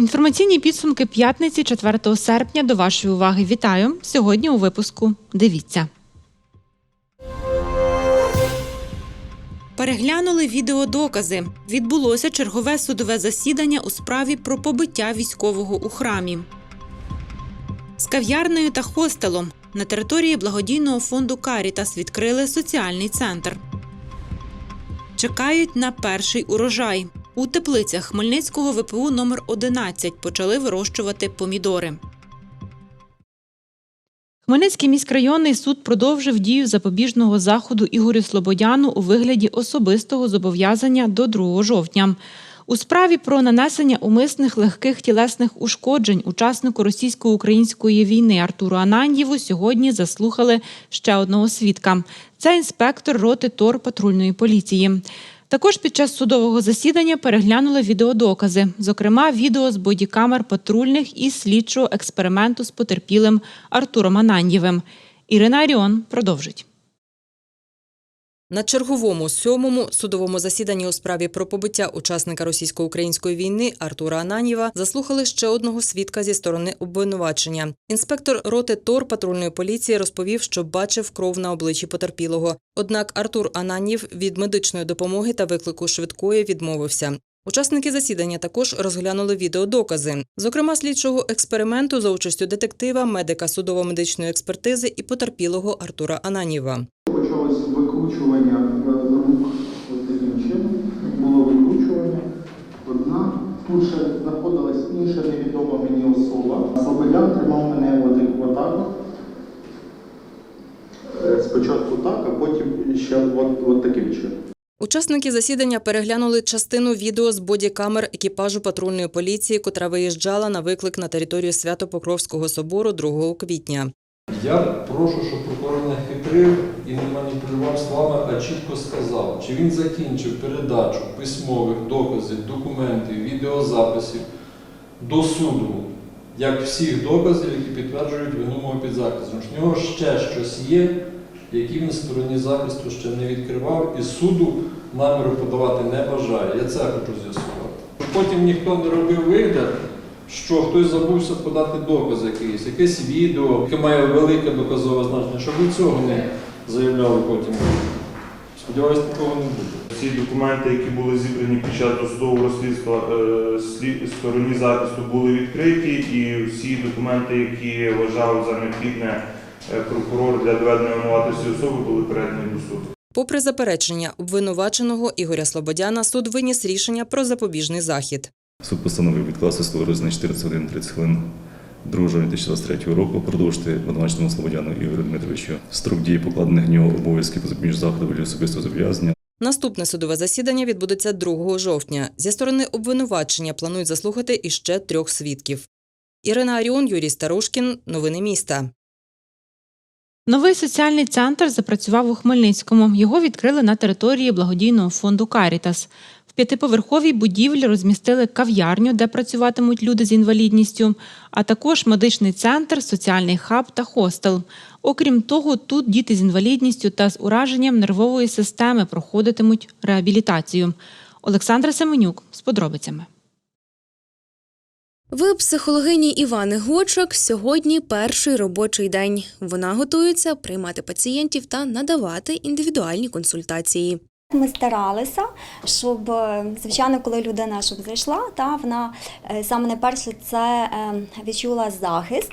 Інформаційні підсумки п'ятниці 4 серпня до вашої уваги. Вітаю сьогодні у випуску. Дивіться. Переглянули відеодокази. Відбулося чергове судове засідання у справі про побиття військового у храмі. З кав'ярнею та хостелом на території благодійного фонду Карітас відкрили соціальний центр. Чекають на перший урожай. У теплицях Хмельницького ВПУ номер 11 почали вирощувати помідори. Хмельницький міськрайонний суд продовжив дію запобіжного заходу Ігорю Слободяну у вигляді особистого зобов'язання до 2 жовтня. У справі про нанесення умисних легких тілесних ушкоджень учаснику російсько-української війни Артуру Ананьєву сьогодні заслухали ще одного свідка. Це інспектор роти ТОР патрульної поліції. Також під час судового засідання переглянули відеодокази, зокрема, відео з бодікамер патрульних і слідчого експерименту з потерпілим Артуром Ананьєвим. Ірина Аріон продовжить. На черговому сьомому судовому засіданні у справі про побиття учасника російсько-української війни Артура Ананєва заслухали ще одного свідка зі сторони обвинувачення. Інспектор роти ТОР патрульної поліції розповів, що бачив кров на обличчі потерпілого. Однак Артур Ананєв від медичної допомоги та виклику швидкої відмовився. Учасники засідання також розглянули відеодокази, зокрема слідчого експерименту за участю детектива, медика судово-медичної експертизи і потерпілого Артура Ананєва. Почалось викручування е, рук ось таким чином. Було викручування. Одна. Знаходилась інша невідома мені особа. Слободян тримав мене от, отак. Е, Спочатку так, а потім ще от, от таким чином. Учасники засідання переглянули частину відео з бодікамер екіпажу патрульної поліції, котра виїжджала на виклик на територію Свято-Покровського собору 2 квітня. Я прошу, щоб прокурор не хитрив і не маніпулював словами, а чітко сказав, чи він закінчив передачу письмових доказів, документів, відеозаписів до суду, як всіх доказів, які підтверджують вину мого підзахисного. В нього ще щось є, які він стороні захисту ще не відкривав, і суду наміру подавати не бажає. Я це хочу з'ясувати. Потім ніхто не робив вигляд, що хтось забувся подати доказ якийсь, якесь відео, яке має велике доказове значення, щоб ви цього не заявляли потім. Сподіваюсь, такого не буде. Всі документи, які були зібрані під час досудового розслідства е, стороні захисту, були відкриті, і всі документи, які вважав за необхідне е, прокурор для доведення винуватості особи, були передані до суду. Попри заперечення обвинуваченого Ігоря Слободяна, суд виніс рішення про запобіжний захід. Суд постановив відкласти слово розгляд на 14 годин 30 хвилин 2 жовтня 2023 року, продовжити обвинуваченому Слободяну Ігорю Дмитровичу строк дії покладених в нього обов'язків по запобіжного заходу вигляді особистого зобов'язання. Наступне судове засідання відбудеться 2 жовтня. Зі сторони обвинувачення планують заслухати іще трьох свідків. Ірина Аріон, Юрій Старушкін. Новини міста. Новий соціальний центр запрацював у Хмельницькому. Його відкрили на території благодійного фонду Карітас. П'ятиповерховій будівлі розмістили кав'ярню, де працюватимуть люди з інвалідністю, а також медичний центр, соціальний хаб та хостел. Окрім того, тут діти з інвалідністю та з ураженням нервової системи проходитимуть реабілітацію. Олександра Семенюк з подробицями. В психологині Івани Гочок сьогодні перший робочий день. Вона готується приймати пацієнтів та надавати індивідуальні консультації. Ми старалися, щоб е, звичайно, коли людина щоб зайшла, та вона е, саме найперше це е, відчула захист.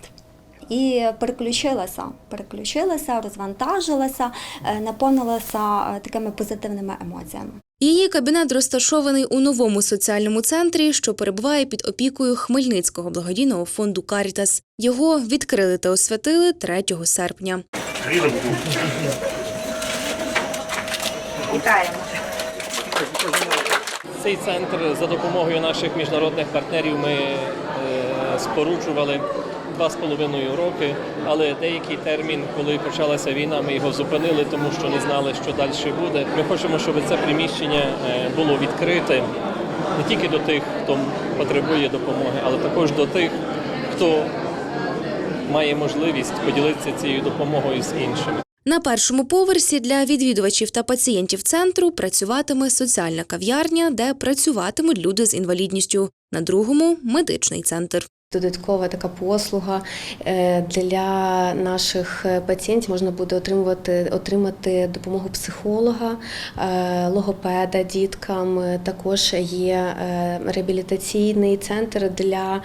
І переключилася, переключилася, розвантажилася, наповнилася такими позитивними емоціями. Її кабінет розташований у новому соціальному центрі, що перебуває під опікою Хмельницького благодійного фонду Карітас. Його відкрили та освятили 3 серпня. Цей центр за допомогою наших міжнародних партнерів ми е, споруджували два з половиною роки, але деякий термін, коли почалася війна, ми його зупинили, тому що не знали, що далі буде. Ми хочемо, щоб це приміщення е, було відкрите не тільки до тих, хто потребує допомоги, але також до тих, хто має можливість поділитися цією допомогою з іншими. На першому поверсі для відвідувачів та пацієнтів центру працюватиме соціальна кав'ярня, де працюватимуть люди з інвалідністю. На другому медичний центр. Додаткова така послуга е, для наших е, пацієнтів можна буде отримувати отримати допомогу психолога, е, логопеда діткам. Також є реабілітаційний центр для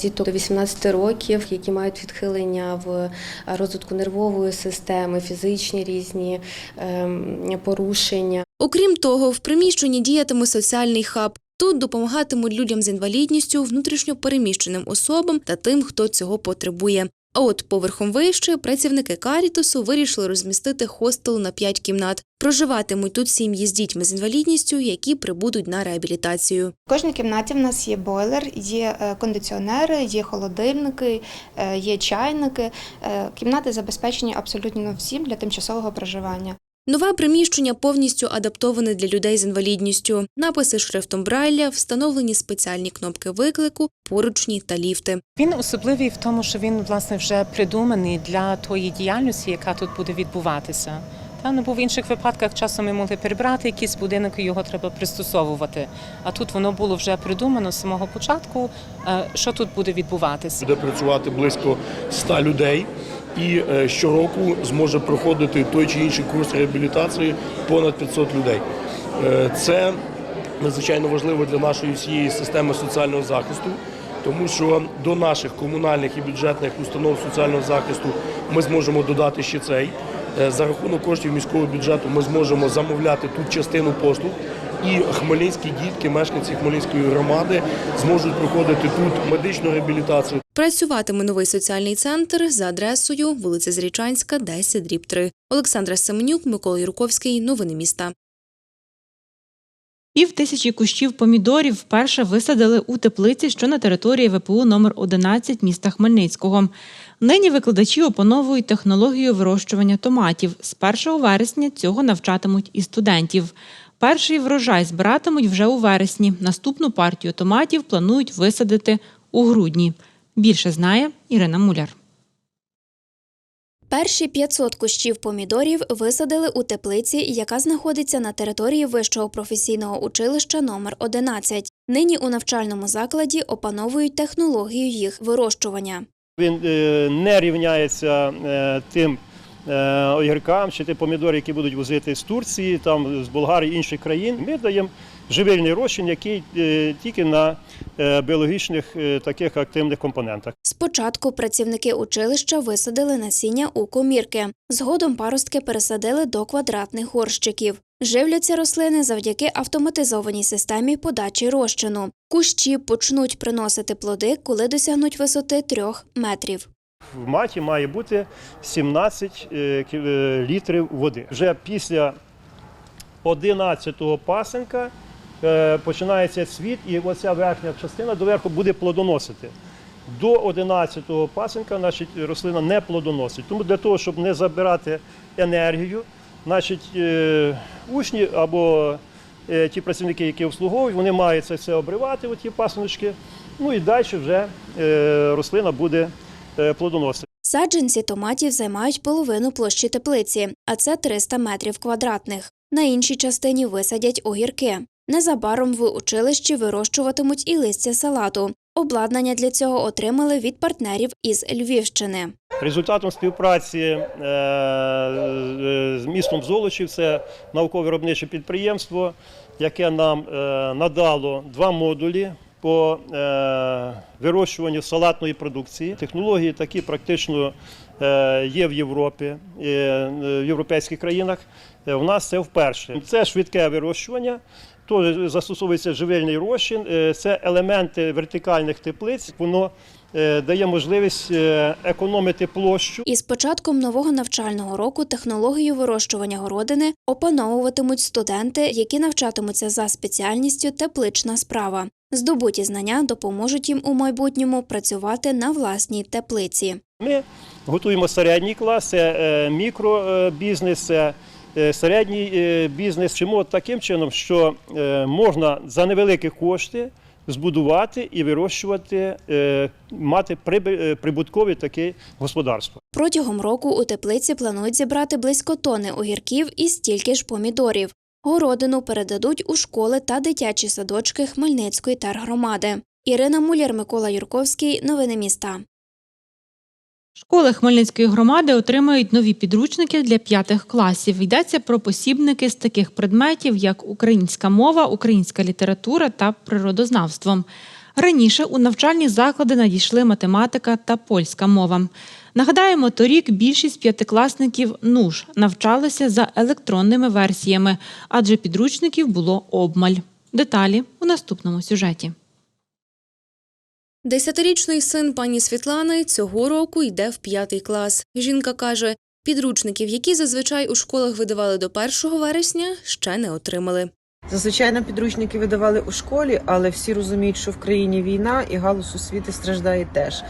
діток до 18 років, які мають відхилення в розвитку нервової системи, фізичні різні ем, порушення. Окрім того, в приміщенні діятиме соціальний хаб. Тут допомагатимуть людям з інвалідністю, внутрішньо переміщеним особам та тим, хто цього потребує. А от поверхом вище працівники Карітусу вирішили розмістити хостел на 5 кімнат. Проживатимуть тут сім'ї з дітьми з інвалідністю, які прибудуть на реабілітацію. В кожній кімнаті в нас є бойлер, є е, кондиціонери, є холодильники, е, є чайники. Е, Кімнати забезпечені абсолютно всім для тимчасового проживання. Нове приміщення повністю адаптоване для людей з інвалідністю. Написи шрифтом Брайля, встановлені спеціальні кнопки виклику, поручні та ліфти. Він особливий в тому, що він власне вже придуманий для тої діяльності, яка тут буде відбуватися. Та ну, бо в інших випадках часом ми могли перебрати якийсь будинок і його треба пристосовувати. А тут воно було вже придумано з самого початку, е, що тут буде відбуватися. Буде працювати близько 100 людей, і е, щороку зможе проходити той чи інший курс реабілітації понад 500 людей. Е, Це надзвичайно важливо для нашої всієї системи соціального захисту, тому що до наших комунальних і бюджетних установ соціального захисту ми зможемо додати ще цей. Е, За рахунок коштів міського бюджету ми зможемо замовляти тут частину послуг, і хмельницькі дітки, мешканці Хмельницької громади, зможуть проходити тут медичну реабілітацію. Працюватиме новий соціальний центр за адресою вулиця Зрічанська, 10, дріб 3. Олександра Семенюк, Микола Юрковський. Новини міста. Пів тисячі кущів помідорів вперше висадили у теплиці, що на території ВПУ номер 11 міста Хмельницького. Нині викладачі опановують технологію вирощування томатів. З 1 вересня цього навчатимуть і студентів. Перший врожай збиратимуть вже у вересні. Наступну партію томатів планують висадити у грудні. Більше знає Ірина Муляр. Перші 500 кущів помідорів висадили у теплиці, яка знаходиться на території Вищого професійного училища номер 11. Нині у навчальному закладі опановують технологію їх вирощування. Він е, не рівняється е, тим огіркам чи тим помідорам, які будуть возити з Турції, там з Болгарії, інших країн. Ми даємо живильний розчин, який е, тільки на е, біологічних е, таких активних компонентах. Спочатку працівники училища висадили насіння у комірки. Згодом паростки пересадили до квадратних горщиків. Живляться рослини завдяки автоматизованій системі подачі розчину. Кущі почнуть приносити плоди, коли досягнуть висоти трьох метрів. В маті має бути 17 е, е, літрів води. Вже після 11-го пасенка е, починається цвіт, і оця верхня частина доверху буде плодоносити. До 11-го пасенка значить, рослина не плодоносить. Тому для того, щоб не забирати енергію, значить, учні або ті працівники, які обслуговують, вони мають це все обривати, оті пасиночки, ну і далі вже рослина буде е, плодоносити. Саджанці томатів займають половину площі теплиці, а це 300 метрів квадратних. На іншій частині висадять огірки. Незабаром в училищі вирощуватимуть і листя салату. Обладнання для цього отримали від партнерів із Львівщини. Результатом співпраці е, з містом Золочів це науково-виробниче підприємство, яке нам е, надало два модулі по е, вирощуванню салатної продукції. Технології такі практично е, є в Європі, е, в європейських країнах. У нас це вперше. Це швидке вирощування. Теж застосовується живильний розчин, це елементи вертикальних теплиць. Воно дає можливість економити площу. Із початком нового навчального року технологію вирощування городини опановуватимуть студенти, які навчатимуться за спеціальністю теплична справа. Здобуті знання допоможуть їм у майбутньому працювати на власній теплиці. Ми готуємо середній клас, це е, мікробізнес, це е, середній е, бізнес. Чому таким чином, що е, можна за невеликі кошти збудувати і вирощувати, е, мати е, таке господарство. Протягом року у теплиці планують зібрати близько тони огірків і стільки ж помідорів. Городину передадуть у школи та дитячі садочки Хмельницької тергромади. Ірина Муляр, Микола Юрковський. Новини міста. Школи Хмельницької громади отримають нові підручники для п'ятих класів. Йдеться про посібники з таких предметів, як українська мова, українська література та природознавство. Раніше у навчальні заклади надійшли математика та польська мова. Нагадаємо, торік більшість п'ятикласників НУШ навчалися за електронними версіями, адже підручників було обмаль. Деталі у наступному сюжеті. Десятирічний син пані Світлани цього року йде в п'ятий клас. Жінка каже, підручників, які зазвичай у школах видавали до 1 вересня, ще не отримали. Зазвичай нам підручники видавали у школі, але всі розуміють, що в країні війна і галус освіти страждає теж.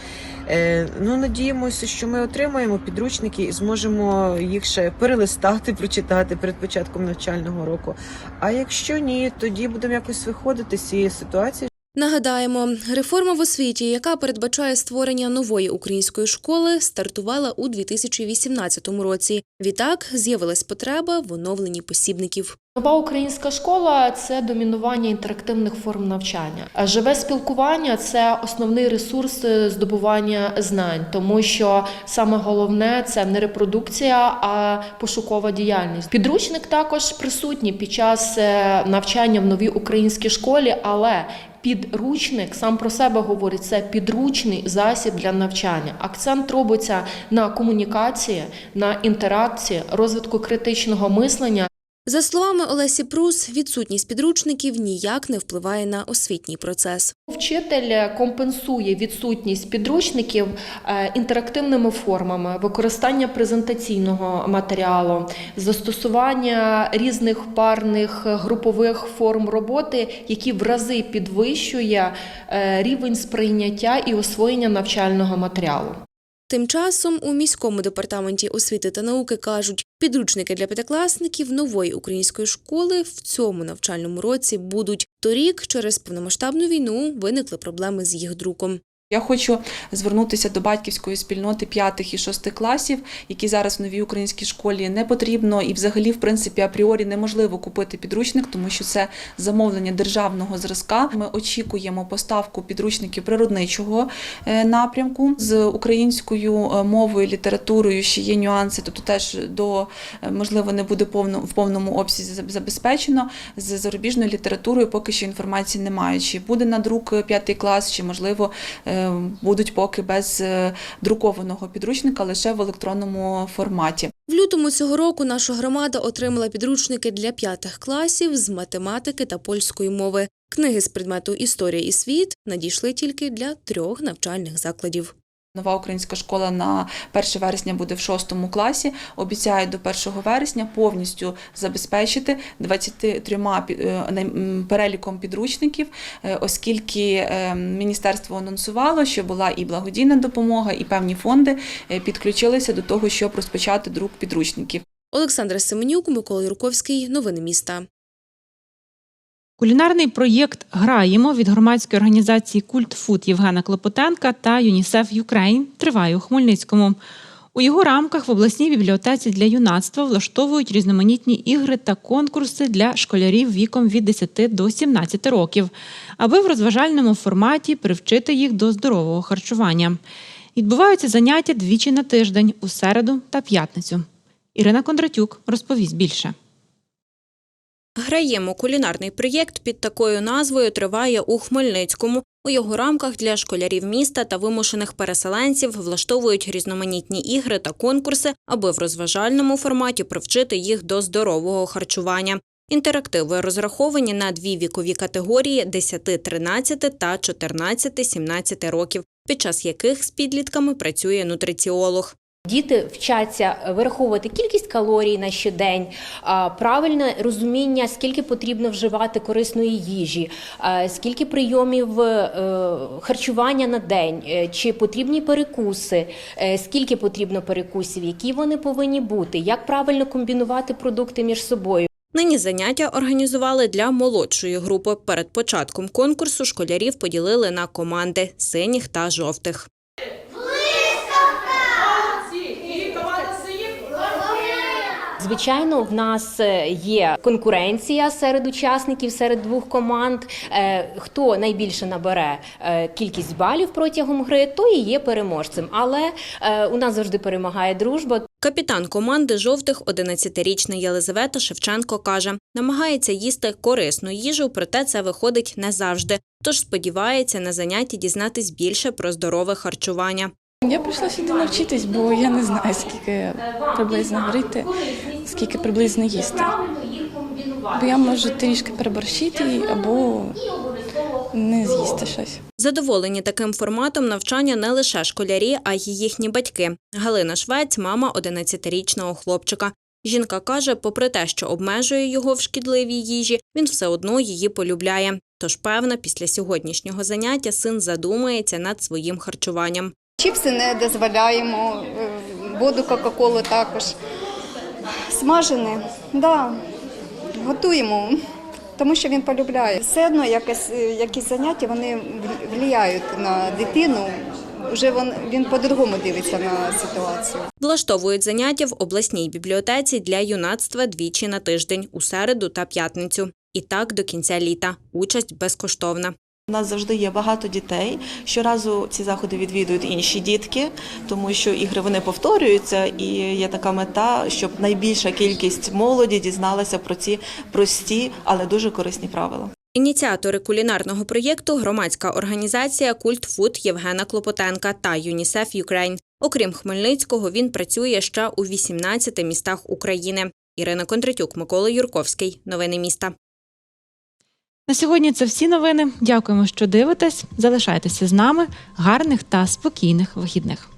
Е, ну, надіємося, що ми отримаємо підручники і зможемо їх ще перелистати, прочитати перед початком навчального року. А якщо ні, тоді будемо якось виходити з цієї ситуації. Нагадаємо, реформа в освіті, яка передбачає створення нової української школи, стартувала у 2018 році. Відтак з'явилась потреба в оновленні посібників. Нова українська школа це домінування інтерактивних форм навчання. Живе спілкування це основний ресурс е, здобування знань, тому що саме головне це не репродукція, а пошукова діяльність. Підручник також присутній під час е, навчання в новій українській школі, але Підручник сам про себе говорить, це підручний засіб для навчання. Акцент робиться на комунікації, на інтеракції, розвитку критичного мислення. За словами Олесі Прус, відсутність підручників ніяк не впливає на освітній процес. Вчитель компенсує відсутність підручників е, інтерактивними формами, використання презентаційного матеріалу, застосування різних парних групових форм роботи, які в рази підвищує е, рівень сприйняття і освоєння навчального матеріалу. Тим часом у міському департаменті освіти та науки кажуть, підручники для п'ятикласників нової української школи в цьому навчальному році будуть. Торік через повномасштабну війну виникли проблеми з їх друком. Я хочу звернутися до батьківської спільноти п'ятих і шостих класів, які зараз в новій українській школі не потрібно і, взагалі, в принципі, апріорі неможливо купити підручник, тому що це замовлення державного зразка. Ми очікуємо поставку підручників природничого е, напрямку з українською е, мовою, літературою. Ще є нюанси, тобто теж до е, можливо не буде повно в повному обсязі забезпечено. З зарубіжною літературою поки що інформації немає. Чи буде на друк п'ятий клас, чи можливо будуть поки без е, друкованого підручника лише в електронному форматі. В лютому цього року наша громада отримала підручники для п'ятих класів з математики та польської мови. Книги з предмету Історія і світ надійшли тільки для трьох навчальних закладів. Нова українська школа на 1 вересня буде в 6 класі. Обіцяють до 1 вересня повністю забезпечити 23 пі- е, переліком підручників, е, оскільки е, міністерство анонсувало, що була і благодійна допомога, і певні фонди підключилися до того, щоб розпочати друк підручників. Олександра Семенюк, Микола Юрковський. Новини міста. Кулінарний проєкт Граємо від громадської організації Культ Фуд Євгена Клопотенка та ЮНІСЕФ Юкрейн триває у Хмельницькому. У його рамках в обласній бібліотеці для юнацтва влаштовують різноманітні ігри та конкурси для школярів віком від 10 до 17 років, аби в розважальному форматі привчити їх до здорового харчування. Відбуваються заняття двічі на тиждень у середу та п'ятницю. Ірина Кондратюк розповість більше. Граємо кулінарний проєкт під такою назвою триває у Хмельницькому. У його рамках для школярів міста та вимушених переселенців влаштовують різноманітні ігри та конкурси, аби в розважальному форматі привчити їх до здорового харчування. Інтерактиви розраховані на дві вікові категорії 10-13 та 14-17 років, під час яких з підлітками працює нутриціолог. Діти вчаться вираховувати кількість калорій на щодень, правильне розуміння, скільки потрібно вживати корисної їжі, скільки прийомів е, харчування на день, е, чи потрібні перекуси, е, скільки потрібно перекусів, які вони повинні бути, як правильно комбінувати продукти між собою. Нині заняття організували для молодшої групи. Перед початком конкурсу школярів поділили на команди синіх та жовтих. Звичайно, в нас е, є конкуренція серед учасників, серед двох команд. Е, Хто найбільше набере е, кількість балів протягом гри, то і є переможцем. Але у нас завжди перемагає дружба. Капітан команди жовтих, 11-річна Єлизавета Шевченко каже, намагається їсти корисну їжу, проте це виходить не завжди. Тож сподівається на занятті дізнатись більше про здорове харчування. Я прийшла сюди навчитись, бо я не знаю, скільки приблизно говорити, скільки приблизно їсти. Бо я можу трішки переборщити або не з'їсти щось. Задоволені таким форматом навчання не лише школярі, а й їхні батьки. Галина Швець – мама 11-річного хлопчика. Жінка каже, попри те, що обмежує його в шкідливій їжі, він все одно її полюбляє. Тож, певна, після сьогоднішнього заняття син задумається над своїм харчуванням. Чіпси не дозволяємо, е, воду Кока-Колу також. Смажене, да, готуємо, тому що він полюбляє. Все одно якось, е, якісь заняття вони впливають на дитину. Вже він, він по-другому дивиться на ситуацію. Влаштовують заняття в обласній бібліотеці для юнацтва двічі на тиждень – у середу та п'ятницю. І так до кінця літа. Участь безкоштовна. У нас завжди є багато дітей. Щоразу ці заходи відвідують інші дітки, тому що ігри вони повторюються, і є така мета, щоб найбільша кількість молоді дізналася про ці прості, але дуже корисні правила. Ініціатори кулінарного проєкту – громадська організація «Культ Фуд» Євгена Клопотенка та ЮНІСЕФ Юкрейн. Окрім Хмельницького, він працює ще у 18 містах України. Ірина Кондратюк, Микола Юрковський. Новини міста. На сьогодні це всі новини. Дякуємо, що дивитесь. Залишайтеся з нами. Гарних та спокійних вихідних.